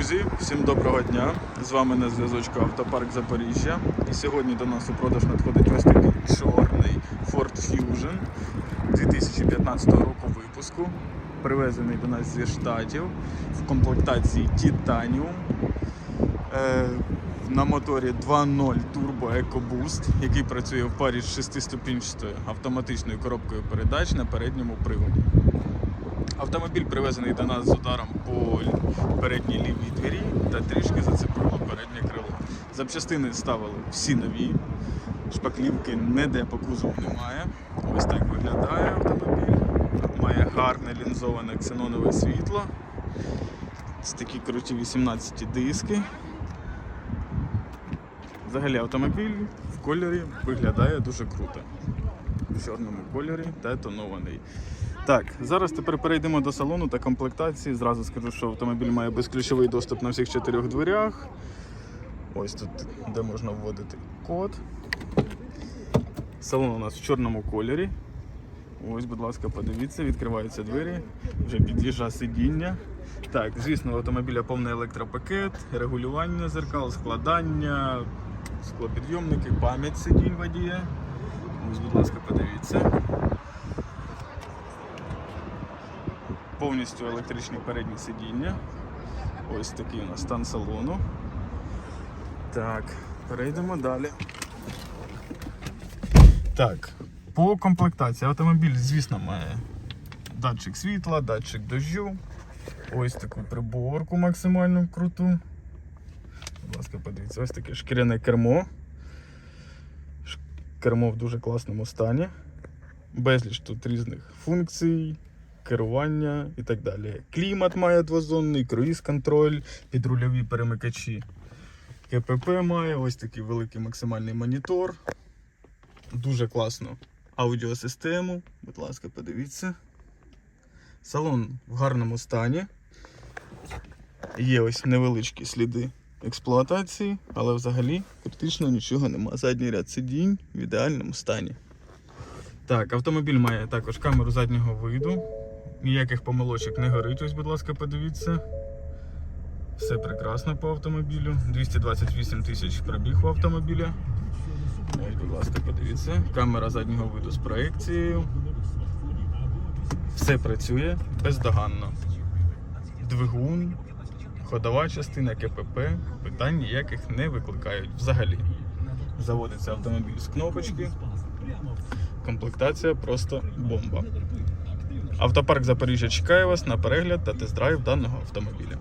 Друзі, всім доброго дня! З вами на зв'язочку Автопарк Запоріжжя. І сьогодні до нас у продаж надходить ось такий чорний Ford Fusion 2015 року випуску. Привезений до нас зі штатів в комплектації Titanium. Е, на моторі 2.0 Turbo EcoBoost, який працює в парі з 6-ступінчатою автоматичною коробкою передач на передньому приводі. Автомобіль привезений до нас з ударом по передній лівій двері та трішки зацепило переднє крило. Запчастини ставили всі нові, шпаклівки ніде по кузову немає. Ось так виглядає автомобіль. Має гарне лінзоване ксенонове світло. Ось такі круті 18 диски. Взагалі автомобіль в кольорі виглядає дуже круто. В чорному кольорі та тонований. Так, зараз тепер перейдемо до салону та комплектації. Зразу скажу, що автомобіль має безключовий доступ на всіх чотирьох дверях. Ось тут, де можна вводити код. Салон у нас в чорному кольорі. Ось, будь ласка, подивіться, відкриваються двері, вже під'їжджа сидіння. Так, звісно, у автомобіля повний електропакет, регулювання зеркал, складання, склопідйомники, пам'ять сидінь водія. Ось, будь ласка, подивіться. Повністю електричні передні сидіння. Ось такий у нас стан салону. Так, перейдемо далі. Так, по комплектації автомобіль, звісно, має датчик світла, датчик дощу. Ось таку приборку максимально круту. Будь ласка, подивіться, ось таке шкіряне кермо. Кермо в дуже класному стані. Безліч тут різних функцій, керування і так далі. Клімат має двозонний, круїз-контроль, підрульові перемикачі. КПП має ось такий великий максимальний монітор. Дуже класно аудіосистему. Будь ласка, подивіться. Салон в гарному стані. Є ось невеличкі сліди експлуатації, але взагалі критично нічого нема. Задній ряд сидінь в ідеальному стані. Так, автомобіль має також камеру заднього виду. Ніяких помилочок не горить, ось, будь ласка, подивіться. Все прекрасно по автомобілю. 228 тисяч пробіг у автомобіля. Ось, будь ласка, подивіться. Камера заднього виду з проекцією. Все працює бездоганно. Двигун, ходова частина КПП, питань ніяких не викликають взагалі. Заводиться автомобіль з кнопочки. Комплектація просто бомба. Автопарк Запоріжжя чекає вас на перегляд та тест-драйв даного автомобіля.